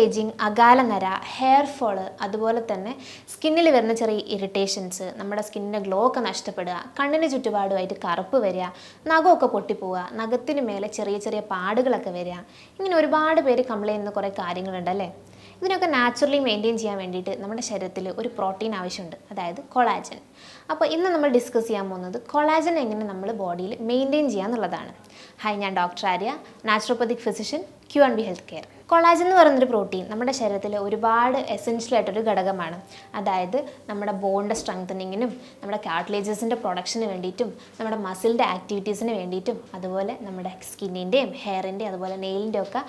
Ageing അകാല നര hair fall അതുപോലെ തന്നെ സ്കിന്നിൽ വരുന്ന ചെറിയ ഇറിറ്റേഷൻസ് നമ്മുടെ സ്കിന്നിന്റെ ഗ്ലോ ഒക്കെ നഷ്ടപ്പെടുക കണ്ണിന് ചുറ്റുപാടുമായിട്ട് കറുപ്പ് വരിക നഖമൊക്കെ പൊട്ടിപ്പോവുക നഖത്തിന് മേലെ ചെറിയ ചെറിയ പാടുകളൊക്കെ വരിക ഇങ്ങനെ ഒരുപാട് പേര് കംപ്ലൈന്റ് ചെയ്യുന്ന കുറേ കാര്യങ്ങളുണ്ടല്ലേ ഇതിനൊക്കെ നാച്ചുറലി മെയിന്റെയിൻ ചെയ്യാൻ വേണ്ടിയിട്ട് നമ്മുടെ ശരീരത്തിൽ ഒരു പ്രോട്ടീൻ ആവശ്യമുണ്ട് അതായത് കൊളാജൻ അപ്പോൾ ഇന്ന് നമ്മൾ ഡിസ്കസ് ചെയ്യാൻ പോകുന്നത് കൊളാജൻ എങ്ങനെ നമ്മൾ ബോഡിയിൽ മെയിന്റെയിൻ ചെയ്യാന്നുള്ളതാണ്. ഹായ് ഞാൻ doctor Arya naturopathic physician Q and B health care collagen എന്ന് പറയുന്നൊരു പ്രോട്ടീൻ നമ്മുടെ ശരീരത്തിലെ ഒരുപാട് എസെൻഷ്യൽ ആയിട്ടൊരു ഘടകമാണ്. അതായത് നമ്മുടെ ബോണിന്റെ സ്ട്രെങ്തനിങ്ങിനും നമ്മുടെ കാർട്ടിലേജസിന്റെ പ്രൊഡക്ഷന് വേണ്ടിയിട്ടും നമ്മുടെ മസിലിന്റെ ആക്ടിവിറ്റീസിന് വേണ്ടിയിട്ടും അതുപോലെ നമ്മുടെ സ്കിന്നിന്റെയും ഹെയറിന്റെയും അതുപോലെ നെയിലിന്റെ ഒക്കെ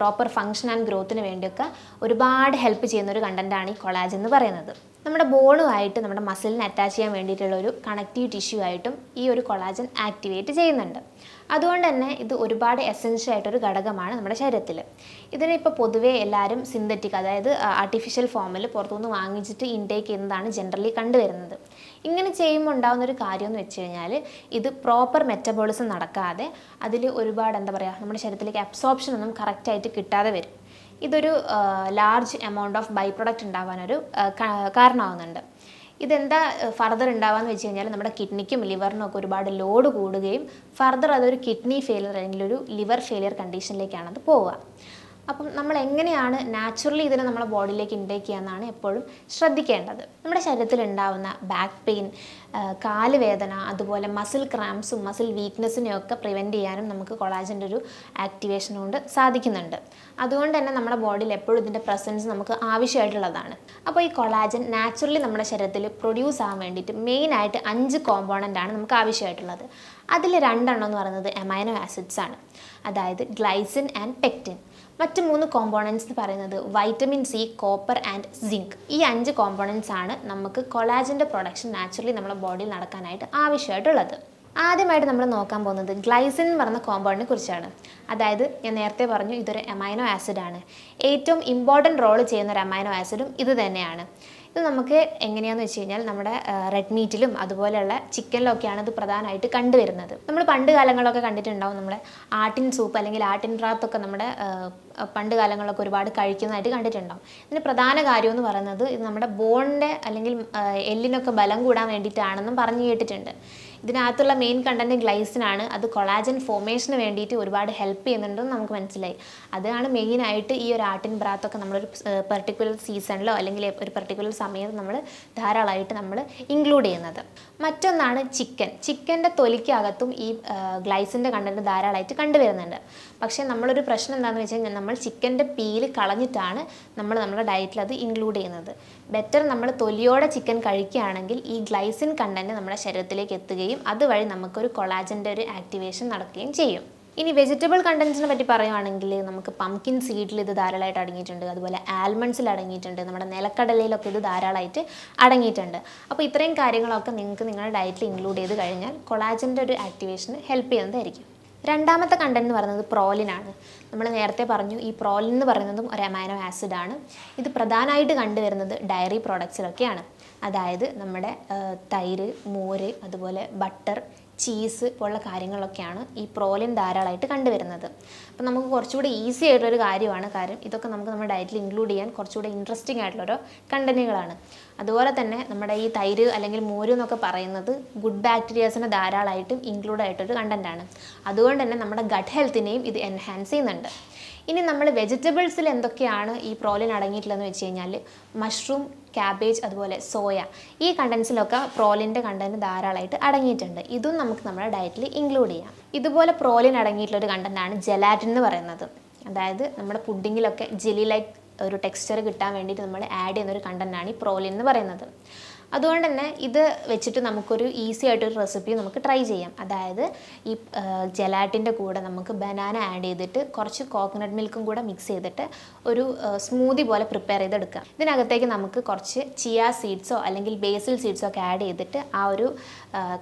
പ്രോപ്പർ ഫങ്ഷൻ ആൻഡ് ഗ്രോത്തിന് വേണ്ടിയൊക്കെ ഒരുപാട് ഹെൽപ്പ് ചെയ്യുന്ന ഒരു കണ്ടന്റാണ് ഈ കൊളാജൻ എന്ന് പറയുന്നത്. നമ്മുടെ ബോണുമായിട്ട് നമ്മുടെ മസിലിനെ അറ്റാച്ച് ചെയ്യാൻ വേണ്ടിയിട്ടുള്ള ഒരു കണക്റ്റീവ് ടിഷ്യൂ ആയിട്ടും ഈ ഒരു കൊളാജൻ ആക്ടിവേറ്റ് ചെയ്യുന്നുണ്ട്. അതുകൊണ്ട് തന്നെ ഇത് ഒരുപാട് എസെൻഷ്യൽ ആയിട്ടൊരു ഘടകമാണ് നമ്മുടെ ശരീരത്തിൽ ഇതിനെ ഇപ്പോൾ പൊതുവേ എല്ലാവരും സിന്തറ്റിക് അതായത് ആർട്ടിഫിഷ്യൽ ഫോമിൽ പുറത്തുനിന്ന് വാങ്ങിച്ചിട്ട് ഇൻടേക്ക് ചെയ്യുന്നതാണ് ജനറലി കണ്ടുവരുന്നത്. ഇങ്ങനെ ചെയ്യുമ്പോൾ ഉണ്ടാകുന്ന ഒരു കാര്യം എന്ന് വെച്ച് കഴിഞ്ഞാൽ ഇത് പ്രോപ്പർ മെറ്റബോളിസം നടക്കാതെ അതിൽ ഒരുപാട് എന്താ പറയുക നമ്മുടെ ശരീരത്തിലേക്ക് അബ്സോർപ്ഷൻ ഒന്നും കറക്റ്റായിട്ട് കിട്ടാതെ വരും. ഇതൊരു large amount of by product ഉണ്ടാവാനൊരു ആ, കാ- കാരണമാവുന്നുണ്ട്. ഇതെന്താ ഫർദർ ഉണ്ടാവാന്ന് വെച്ച് കഴിഞ്ഞാൽ നമ്മുടെ കിഡ്നിക്കും ലിവറിനും ഒക്കെ ഒരുപാട് ലോഡ് കൂടുകയും ഫർദർ അതൊരു കിഡ്നി ഫെയിലിയർ അല്ലെങ്കിൽ ഒരു ലിവർ ഫെയിലിയർ കണ്ടീഷനിലേക്കാണത് പോവുക. അപ്പം നമ്മൾ എങ്ങനെയാണ് നാച്ചുറലി ഇതിനെ നമ്മുടെ ബോഡിയിലേക്ക് ഇൻടേക്ക് ചെയ്യാന്നാണ് എപ്പോഴും ശ്രദ്ധിക്കേണ്ടത്. നമ്മുടെ ശരീരത്തിൽ ഉണ്ടാവുന്ന ബാക്ക് പെയിൻ കാൽ വേദന അതുപോലെ മസിൽ ക്രാംസും മസിൽ വീക്ക്നെസ്സിനെയൊക്കെ പ്രിവെന്റ് ചെയ്യാനും നമുക്ക് കൊളാജന്റെ ഒരു ആക്ടിവേഷൻ കൊണ്ട് സാധിക്കുന്നുണ്ട്. അതുകൊണ്ട് തന്നെ നമ്മുടെ ബോഡിയിൽ എപ്പോഴും ഇതിന്റെ പ്രസൻസ് നമുക്ക് ആവശ്യമായിട്ടുള്ളതാണ്. അപ്പോൾ ഈ കൊളാജൻ നാച്ചുറലി നമ്മുടെ ശരീരത്തിൽ പ്രൊഡ്യൂസ് ആവാൻ വേണ്ടിയിട്ട് മെയിനായിട്ട് അഞ്ച് കോമ്പോണന്റ് ആണ് നമുക്ക് ആവശ്യമായിട്ടുള്ളത്. അതിൽ രണ്ടെണ്ണം എന്ന് പറയുന്നത് എമൈനോ ആസിഡ്സ് ആണ്. അതായത് ഗ്ലൈസിൻ ആൻഡ് പെക്റ്റിൻ മറ്റ് മൂന്ന് കോമ്പോണൻസ് എന്ന് പറയുന്നത് vitamin C copper and zinc ഈ അഞ്ച് കോമ്പോണൻസ് ആണ് നമുക്ക് കൊളാജിന്റെ പ്രൊഡക്ഷൻ നാച്ചുറലി നമ്മുടെ ബോഡിയിൽ നടക്കാനായിട്ട് ആവശ്യമായിട്ടുള്ളത്. ആദ്യമായിട്ട് നമ്മൾ നോക്കാൻ പോകുന്നത് ഗ്ലൈസിൻ എന്ന് പറഞ്ഞ കോമ്പൗണ്ടിനെ കുറിച്ചാണ്. അതായത് ഞാൻ നേരത്തെ പറഞ്ഞു ഇതൊരു എമൈനോ ആസിഡാണ് ഏറ്റവും ഇമ്പോർട്ടന്റ് റോൾ ചെയ്യുന്ന ഒരു എമൈനോ ആസിഡും ഇത് തന്നെയാണ്. ഇത് നമുക്ക് എങ്ങനെയാണെന്ന് വെച്ച് കഴിഞ്ഞാൽ നമ്മുടെ റെഡ് മീറ്റിലും അതുപോലെയുള്ള ചിക്കനിലൊക്കെയാണ് ഇത് പ്രധാനമായിട്ട് കണ്ടുവരുന്നത്. നമ്മൾ പണ്ട് കാലങ്ങളിലൊക്കെ കണ്ടിട്ടുണ്ടാവും നമ്മുടെ ആട്ടിൻ സൂപ്പ് അല്ലെങ്കിൽ ആട്ടിൻ റാത്തൊക്കെ നമ്മുടെ പണ്ട് കാലങ്ങളിലൊക്കെ ഒരുപാട് കഴിക്കുന്നതായിട്ട് കണ്ടിട്ടുണ്ടാവും. ഇതിന് പ്രധാന കാര്യം എന്ന് പറയുന്നത് ഇത് നമ്മുടെ ബോണിന്റെ അല്ലെങ്കിൽ എല്ലിനൊക്കെ ബലം കൂടാൻ വേണ്ടിയിട്ടാണെന്നും പറഞ്ഞു കേട്ടിട്ടുണ്ട്. ഇതിനകത്തുള്ള മെയിൻ കണ്ടന്റ് ഗ്ലൈസിനാണ് അത് കൊളാജൻ ഫോമേഷന് വേണ്ടിയിട്ട് ഒരുപാട് ഹെൽപ്പ് ചെയ്യുന്നുണ്ടെന്ന് നമുക്ക് മനസ്സിലായി. അതാണ് മെയിനായിട്ട് ഈ ഒരു ആട്ടിൻ ബ്രാത്തൊക്കെ നമ്മളൊരു പെർട്ടിക്കുലർ സീസണിലോ അല്ലെങ്കിൽ ഒരു പെർട്ടിക്കുലർ സമയത്ത് നമ്മൾ ധാരാളമായിട്ട് നമ്മൾ ഇൻക്ലൂഡ് ചെയ്യുന്നത്. മറ്റൊന്നാണ് ചിക്കൻ ചിക്കന്റെ തൊലിക്കകത്തും ഈ ഗ്ലൈസിന്റെ കണ്ടന്റ് ധാരാളമായിട്ട് കണ്ടുവരുന്നുണ്ട്. പക്ഷേ നമ്മളൊരു പ്രശ്നം എന്താണെന്ന് വെച്ച് കഴിഞ്ഞാൽ നമ്മൾ ചിക്കന്റെ പീൽ കളഞ്ഞിട്ടാണ് നമ്മൾ നമ്മുടെ ഡയറ്റിൽ അത് ഇൻക്ലൂഡ് ചെയ്യുന്നത്. ബെറ്റർ നമ്മൾ തൊലിയോടെ ചിക്കൻ കഴിക്കുകയാണെങ്കിൽ ഈ ഗ്ലൈസിൻ കണ്ടന്റ് നമ്മുടെ ശരീരത്തിലേക്ക് എത്തുകയും അതുവഴി നമുക്കൊരു കൊളാജന്റെ ഒരു ആക്ടിവേഷൻ നടക്കുകയും ചെയ്യും. ഇനി വെജിറ്റബിൾ കണ്ടൻസിനെ പറ്റി പറയുവാണെങ്കിൽ നമുക്ക് പംകിൻ സീഡിൽ ഇത് ധാരാളമായിട്ട് അടങ്ങിയിട്ടുണ്ട്. അതുപോലെ ആൽമണ്ട്സിൽ അടങ്ങിയിട്ടുണ്ട്. നമ്മുടെ നിലക്കടലയിലൊക്കെ ഇത് ധാരാളമായിട്ട് അടങ്ങിയിട്ടുണ്ട്. അപ്പോൾ ഇത്രയും കാര്യങ്ങളൊക്കെ നിങ്ങൾക്ക് നിങ്ങളുടെ ഡയറ്റിൽ ഇൻക്ലൂഡ് ചെയ്ത് കഴിഞ്ഞാൽ കൊളാജന്റെ ഒരു ആക്ടിവേഷന് ഹെൽപ്പ് ചെയ്യുന്നതായിരിക്കും. രണ്ടാമത്തെ കണ്ടന്റ് എന്ന് പറയുന്നത് പ്രോലിനാണ് നമ്മൾ നേരത്തെ പറഞ്ഞു ഈ പ്രോലിൻ എന്ന് പറയുന്നതും ഒരു അമൈനോ ആസിഡാണ് ഇത് പ്രധാനമായിട്ട് കണ്ടുവരുന്നത് ഡയറി പ്രോഡക്ട്സിലൊക്കെയാണ് അതായത് നമ്മുടെ തൈര് മോര് അതുപോലെ ബട്ടർ ചീസ് പോലുള്ള കാര്യങ്ങളൊക്കെയാണ് ഈ പ്രോലിൻ ധാരാളമായിട്ട് കണ്ടുവരുന്നത്. അപ്പോൾ നമുക്ക് കുറച്ചുകൂടി ഈസി ആയിട്ടുള്ളൊരു കാര്യമാണ്. കാര്യം ഇതൊക്കെ നമുക്ക് നമ്മുടെ ഡയറ്റിൽ ഇൻക്ലൂഡ് ചെയ്യാൻ കുറച്ചുകൂടി ഇൻട്രസ്റ്റിംഗ് ആയിട്ടുള്ളൊരു കണ്ടന്റുകളാണ് അതുപോലെ തന്നെ നമ്മുടെ ഈ തൈര് അല്ലെങ്കിൽ മോര് എന്നൊക്കെ പറയുന്നത് ഗുഡ് ബാക്ടീരിയാസിന് ധാരാളമായിട്ടും ഇൻക്ലൂഡ് ആയിട്ടൊരു കണ്ടന്റാണ് അതുകൊണ്ട് തന്നെ നമ്മുടെ ഗട്ട് ഹെൽത്തിനെയും ഇത് എൻഹാൻസ് ചെയ്യുന്നുണ്ട്. ഇനി നമ്മൾ വെജിറ്റബിൾസിൽ എന്തൊക്കെയാണ് ഈ പ്രോലിൻ അടങ്ങിയിട്ടുള്ളതെന്ന് വെച്ച് കഴിഞ്ഞാൽ മഷ്റൂം ക്യാബേജ് അതുപോലെ സോയ ഈ കണ്ടൻസിലൊക്കെ പ്രോലിന്റെ കണ്ടന്റ് ധാരാളമായിട്ട് അടങ്ങിയിട്ടുണ്ട്. ഇതും നമുക്ക് നമ്മുടെ ഡയറ്റിൽ ഇൻക്ലൂഡ് ചെയ്യാം. ഇതുപോലെ പ്രോലിൻ അടങ്ങിയിട്ടുള്ളൊരു കണ്ടന്റാണ് ജെലാറ്റിൻ എന്ന് പറയുന്നത്. അതായത് നമ്മുടെ പുഡിങ്ങിലൊക്കെ ജെലി ലൈക്ക് ഒരു ടെക്സ്ചർ കിട്ടാൻ വേണ്ടിയിട്ട് നമ്മൾ ആഡ് ചെയ്യുന്ന ഒരു കണ്ടന്റാണ് ഈ പ്രോലിൻ എന്ന് പറയുന്നത്. അതുകൊണ്ട് തന്നെ ഇത് വെച്ചിട്ട് നമുക്കൊരു ഈസി ആയിട്ടൊരു റെസിപ്പി നമുക്ക് ട്രൈ ചെയ്യാം. അതായത് ഈ ജലാറ്റിന്റെ കൂടെ നമുക്ക് ബനാന ആഡ് ചെയ്തിട്ട് കുറച്ച് കോക്കനട്ട് മിൽക്കും കൂടെ മിക്സ് ചെയ്തിട്ട് ഒരു സ്മൂതി പോലെ പ്രിപ്പയർ ചെയ്തെടുക്കാം ഇതിനകത്തേക്ക് നമുക്ക് കുറച്ച് ചിയ സീഡ്സോ അല്ലെങ്കിൽ ബേസിൽ സീഡ്സോ ഒക്കെ ആഡ് ചെയ്തിട്ട് ആ ഒരു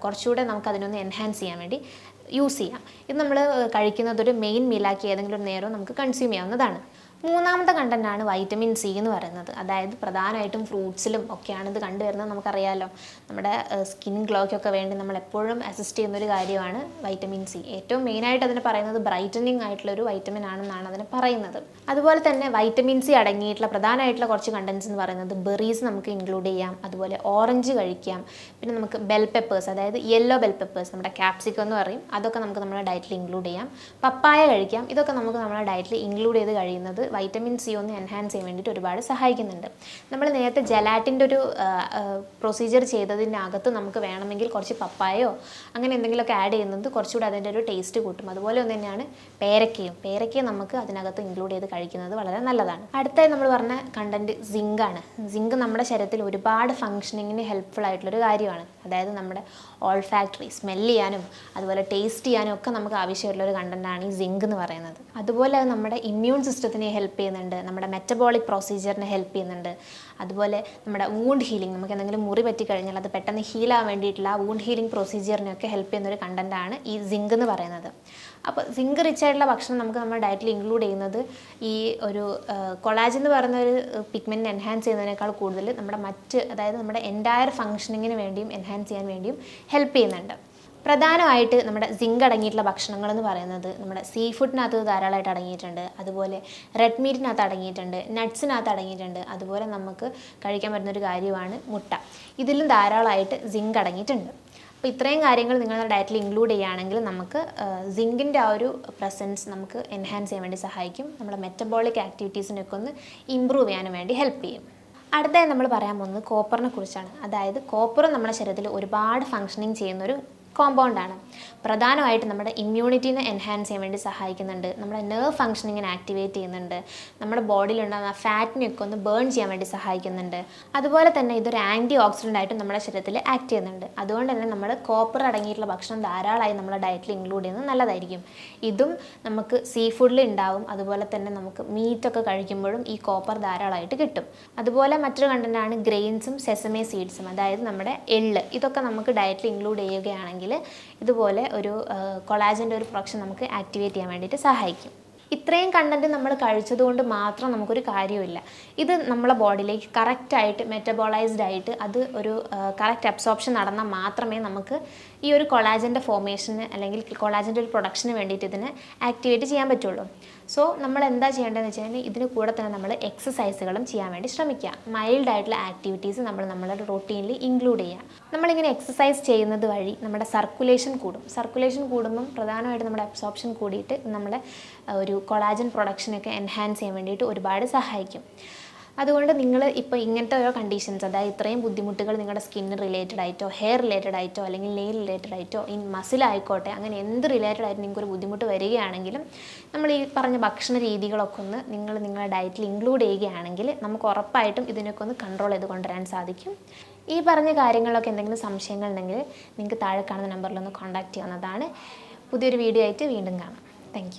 കുറച്ചുകൂടെ നമുക്ക് അതിനൊന്ന് എൻഹാൻസ് ചെയ്യാൻ വേണ്ടി യൂസ് ചെയ്യാം. ഇത് നമ്മൾ കഴിക്കുന്നത് ഒരു മെയിൻ മീലാക്കി ഏതെങ്കിലും നേരം നമുക്ക് കൺസ്യൂം ചെയ്യാവുന്നതാണ്. മൂന്നാമത്തെ കണ്ടന്റാണ് വൈറ്റമിൻ സി എന്ന് പറയുന്നത്. അതായത് പ്രധാനമായിട്ടും ഫ്രൂട്ട്സിലും ഒക്കെയാണ് ഇത് കണ്ടുവരുന്നത് നമുക്കറിയാമല്ലോ നമ്മുടെ സ്കിൻ ഗ്ലോയ്ക്കൊക്കെ വേണ്ടി നമ്മൾ എപ്പോഴും അസിസ്റ്റ് ചെയ്യുന്ന ഒരു കാര്യമാണ് വൈറ്റമിൻ സി. ഏറ്റവും മെയിനായിട്ട് അതിന് പറയുന്നത് ബ്രൈറ്റനിങ് ആയിട്ടുള്ള ഒരു വൈറ്റമിൻ ആണെന്നാണ് അതിന് പറയുന്നത്. അതുപോലെ തന്നെ വൈറ്റമിൻ സി അടങ്ങിയിട്ടുള്ള പ്രധാനമായിട്ടുള്ള കുറച്ച് കണ്ടൻസ് എന്ന് പറയുന്നത് ബെറീസ് നമുക്ക് ഇൻക്ലൂഡ് ചെയ്യാം. അതുപോലെ ഓറഞ്ച് കഴിക്കാം. പിന്നെ നമുക്ക് ബെൽ പെപ്പേഴ്സ് അതായത് യെല്ലോ ബെൽ പെപ്പേഴ്സ് നമ്മുടെ ക്യാപ്സിക്കം എന്ന് പറയും. അതൊക്കെ നമുക്ക് നമ്മുടെ ഡയറ്റിൽ ഇൻക്ലൂഡ് ചെയ്യാം. പപ്പായ കഴിക്കാം. ഇതൊക്കെ നമുക്ക് നമ്മുടെ ഡയറ്റിൽ ഇൻക്ലൂഡ് ചെയ്ത് കഴിയുന്നത് വൈറ്റമിൻ സി ഒന്ന് എൻഹാൻസ് ചെയ്യാൻ വേണ്ടിയിട്ട് ഒരുപാട് സഹായിക്കുന്നുണ്ട്. നമ്മൾ നേരത്തെ ജലാറ്റിന്റെ ഒരു പ്രൊസീജിയർ ചെയ്തതിനകത്ത് നമുക്ക് വേണമെങ്കിൽ കുറച്ച് പപ്പായോ അങ്ങനെ എന്തെങ്കിലുമൊക്കെ ആഡ് ചെയ്യുന്നത് കുറച്ചുകൂടി അതിന്റെ ഒരു ടേസ്റ്റ് കൂട്ടും. അതുപോലെ ഒന്ന് തന്നെയാണ് പേരക്കയും. പേരക്കയും നമുക്ക് അതിനകത്ത് ഇൻക്ലൂഡ് ചെയ്ത് കഴിക്കുന്നത് വളരെ നല്ലതാണ്. അടുത്തായി നമ്മൾ പറഞ്ഞ കണ്ടന്റ് ആണ്. സിങ്ക് നമ്മുടെ ശരീരത്തിൽ ഒരുപാട് ഫങ്ഷനിങ്ങിന് ഹെൽപ്ഫുൾ ആയിട്ടുള്ളൊരു കാര്യമാണ്. അതായത് നമ്മുടെ ഓൾ ഫാക്ടറി സ്മെൽ ചെയ്യാനും അതുപോലെ ടേസ്റ്റ് ചെയ്യാനും ഒക്കെ നമുക്ക് ആവശ്യമുള്ള ഒരു കണ്ടന്റാണ് ഈ സിങ്ക് എന്ന് പറയുന്നത്. അതുപോലെ നമ്മുടെ ഇമ്മ്യൂൺ സിസ്റ്റത്തിനെ ഹെൽപ്പ് ചെയ്യുന്നുണ്ട്. നമ്മുടെ മെറ്റബോളിക് പ്രൊസീജിയറിനെ ഹെൽപ്പ് ചെയ്യുന്നുണ്ട്. അതുപോലെ നമ്മുടെ വൂണ്ട് ഹീലിംഗ് നമുക്ക് എന്തെങ്കിലും മുറി പറ്റിക്കഴിഞ്ഞാൽ അത് പെട്ടെന്ന് ഹീലാൻ വേണ്ടിയിട്ടുള്ള ആ വൂണ്ട് ഹീലിംഗ് പ്രൊസീജിയറിനെയൊക്കെ ഹെൽപ്പ് ചെയ്യുന്ന ഒരു കണ്ടന്റാണ് ഈ സിങ്ക് എന്ന് പറയുന്നത്. അപ്പോൾ സിങ്ക് റിച്ച് ആയിട്ടുള്ള ഭക്ഷണം നമുക്ക് നമ്മുടെ ഡയറ്റിൽ ഇൻക്ലൂഡ് ചെയ്യുന്നത് ഈ ഒരു കൊളാജ് എന്ന് പറയുന്ന ഒരു പിഗ്മെന്റ് എൻഹാൻസ് ചെയ്യുന്നതിനേക്കാൾ കൂടുതൽ നമ്മുടെ മറ്റ് അതായത് നമ്മുടെ എന്റയർ ഫങ്ഷനിങ്ങിന് വേണ്ടിയും എൻഹാൻസ് ചെയ്യാൻ വേണ്ടിയും ഹെൽപ്പ് ചെയ്യുന്നുണ്ട്. പ്രധാനമായിട്ട് നമ്മുടെ സിങ്ക് അടങ്ങിയിട്ടുള്ള ഭക്ഷണങ്ങൾ എന്ന് പറയുന്നത് നമ്മുടെ സീ ഫുഡിനകത്ത് ധാരാളമായിട്ട് അടങ്ങിയിട്ടുണ്ട്. അതുപോലെ റെഡ് മീറ്റിനകത്ത് അടങ്ങിയിട്ടുണ്ട്. നട്ട്സിനകത്ത് അടങ്ങിയിട്ടുണ്ട്. അതുപോലെ നമുക്ക് കഴിക്കാൻ പറ്റുന്ന ഒരു കാര്യമാണ് മുട്ട. ഇതിലും ധാരാളമായിട്ട് സിങ്ക് അടങ്ങിയിട്ടുണ്ട്. അപ്പോൾ ഇത്രയും കാര്യങ്ങൾ നിങ്ങളുടെ ഡയറ്റിൽ ഇൻക്ലൂഡ് ചെയ്യുകയാണെങ്കിൽ നമുക്ക് സിങ്കിന്റെ ആ ഒരു പ്രസൻസ് നമുക്ക് എൻഹാൻസ് ചെയ്യാൻ വേണ്ടി സഹായിക്കും. നമ്മുടെ മെറ്റബോളിക് ആക്ടിവിറ്റീസിനൊക്കെ ഒന്ന് ഇമ്പ്രൂവ് ചെയ്യാനും വേണ്ടി ഹെൽപ്പ് ചെയ്യും. അടുത്തായി നമ്മൾ പറയാൻ പോകുന്നത് കോപ്പറിനെ കുറിച്ചാണ്. അതായത് കോപ്പർ നമ്മുടെ ശരീരത്തിൽ ഒരുപാട് ഫങ്ഷനിങ് ചെയ്യുന്നൊരു കോമ്പൗണ്ടാണ് പ്രധാനമായിട്ട് നമ്മുടെ ഇമ്മ്യൂണിറ്റീനെ എൻഹാൻസ് ചെയ്യാൻ വേണ്ടി സഹായിക്കുന്നുണ്ട്. നമ്മുടെ നെർവ് ഫങ്ഷനിങ്ങിനെ ആക്ടിവേറ്റ് ചെയ്യുന്നുണ്ട്. നമ്മുടെ ബോഡിയിലുണ്ടാകുന്ന ഫാറ്റിനെയൊക്കെ ഒന്ന് ബേൺ ചെയ്യാൻ വേണ്ടി സഹായിക്കുന്നുണ്ട്. അതുപോലെ തന്നെ ഇതൊരു ആന്റി ഓക്സിഡന്റ് ആയിട്ട് നമ്മുടെ ശരീരത്തിൽ ആക്ട് ചെയ്യുന്നുണ്ട്. അതുകൊണ്ട് തന്നെ നമ്മൾ കോപ്പർ അടങ്ങിയിട്ടുള്ള ഭക്ഷണം ധാരാളമായി നമ്മുടെ ഡയറ്റിൽ ഇൻക്ലൂഡ് ചെയ്യുന്നത് നല്ലതായിരിക്കും. ഇതും നമുക്ക് സീ ഫുഡിൽ ഉണ്ടാവും. അതുപോലെ തന്നെ നമുക്ക് മീറ്റൊക്കെ കഴിക്കുമ്പോഴും ഈ കോപ്പർ ധാരാളമായിട്ട് കിട്ടും. അതുപോലെ മറ്റൊരു കണ്ടന്റാണ് ഗ്രെയിൻസും സെസമേ സീഡ്സും അതായത് നമ്മുടെ എള്ള്. ഇതൊക്കെ നമുക്ക് ഡയറ്റിൽ ഇൻക്ലൂഡ് ചെയ്യുകയാണെങ്കിൽ ഇതുപോലെ ഒരു കൊളാജന്റെ ഒരു പ്രൊഡക്ഷൻ നമുക്ക് ആക്ടിവേറ്റ് ചെയ്യാൻ വേണ്ടിയിട്ട് സഹായിക്കും. ഇത്രയും കണ്ടന്റ് നമ്മൾ കഴിച്ചതുകൊണ്ട് മാത്രം നമുക്കൊരു കാര്യമില്ല ഇത് നമ്മളെ ബോഡിയിലേക്ക് കറക്റ്റായിട്ട് മെറ്റബോളൈസ്ഡ് ആയിട്ട് അത് ഒരു കറക്റ്റ് അബ്സോർപ്ഷൻ നടന്നാൽ മാത്രമേ നമുക്ക് ഈ ഒരു കൊളാജന്റെ ഫോർമേഷന് അല്ലെങ്കിൽ കൊളാജന്റെ ഒരു പ്രൊഡക്ഷന് വേണ്ടിയിട്ട് ഇതിനെ ആക്ടിവേറ്റ് ചെയ്യാൻ പറ്റുള്ളൂ. സോ നമ്മൾ എന്താ ചെയ്യേണ്ടതെന്ന് വെച്ച് കഴിഞ്ഞാൽ ഇതിന് കൂടെ തന്നെ നമ്മൾ എക്സസൈസുകളും ചെയ്യാൻ വേണ്ടി ശ്രമിക്കുക. മൈൽഡ് ആയിട്ടുള്ള ആക്ടിവിറ്റീസ് നമ്മൾ നമ്മുടെ റൊട്ടീനിൽ ഇൻക്ലൂഡ് ചെയ്യുക. നമ്മളിങ്ങനെ എക്സസൈസ് ചെയ്യുന്നത് വഴി നമ്മുടെ സർക്കുലേഷൻ കൂടും. സർക്കുലേഷൻ കൂടുമ്പം പ്രധാനമായിട്ട് നമ്മുടെ അബ്സോർപ്ഷൻ കൂടിയിട്ട് നമ്മുടെ ഒരു കൊളാജൻ പ്രൊഡക്ഷനൊക്കെ എൻഹാൻസ് ചെയ്യാൻ വേണ്ടിയിട്ട് ഒരുപാട് സഹായിക്കും. അതുകൊണ്ട് നിങ്ങൾ ഇപ്പോൾ ഇങ്ങനത്തെ ഓരോ കണ്ടീഷൻസ് അതായത് ഇത്രയും ബുദ്ധിമുട്ടുകൾ നിങ്ങളുടെ സ്കിന്ന് റിലേറ്റഡ് ആയിട്ടോ ഹെയർ റിലേറ്റഡ് ആയിട്ടോ അല്ലെങ്കിൽ നെയിൽ റിലേറ്റഡ് ആയിട്ടോ ഇൻ മസിൽ ആയിക്കോട്ടെ അങ്ങനെ എന്ത് റിലേറ്റഡ് ആയിട്ട് നിങ്ങൾക്ക് ഒരു ബുദ്ധിമുട്ട് വരികയാണെങ്കിലും നമ്മൾ ഈ പറഞ്ഞ ഭക്ഷണ രീതികളൊക്കെ ഒന്ന് നിങ്ങൾ നിങ്ങളുടെ ഡയറ്റിൽ ഇൻക്ലൂഡ് ചെയ്യുകയാണെങ്കിൽ നമുക്ക് ഉറപ്പായിട്ടും ഇതിനൊക്കെ ഒന്ന് കൺട്രോൾ ചെയ്ത് കൊണ്ടുവരാൻ സാധിക്കും. ഈ പറഞ്ഞ കാര്യങ്ങളൊക്കെ എന്തെങ്കിലും സംശയങ്ങൾ ഉണ്ടെങ്കിൽ നിങ്ങൾക്ക് താഴെ കാണുന്ന നമ്പറിലൊന്ന് കോൺടാക്റ്റ് ചെയ്യാവുന്നതാണ്. പുതിയൊരു വീഡിയോ ആയിട്ട് വീണ്ടും കാണാം. താങ്ക്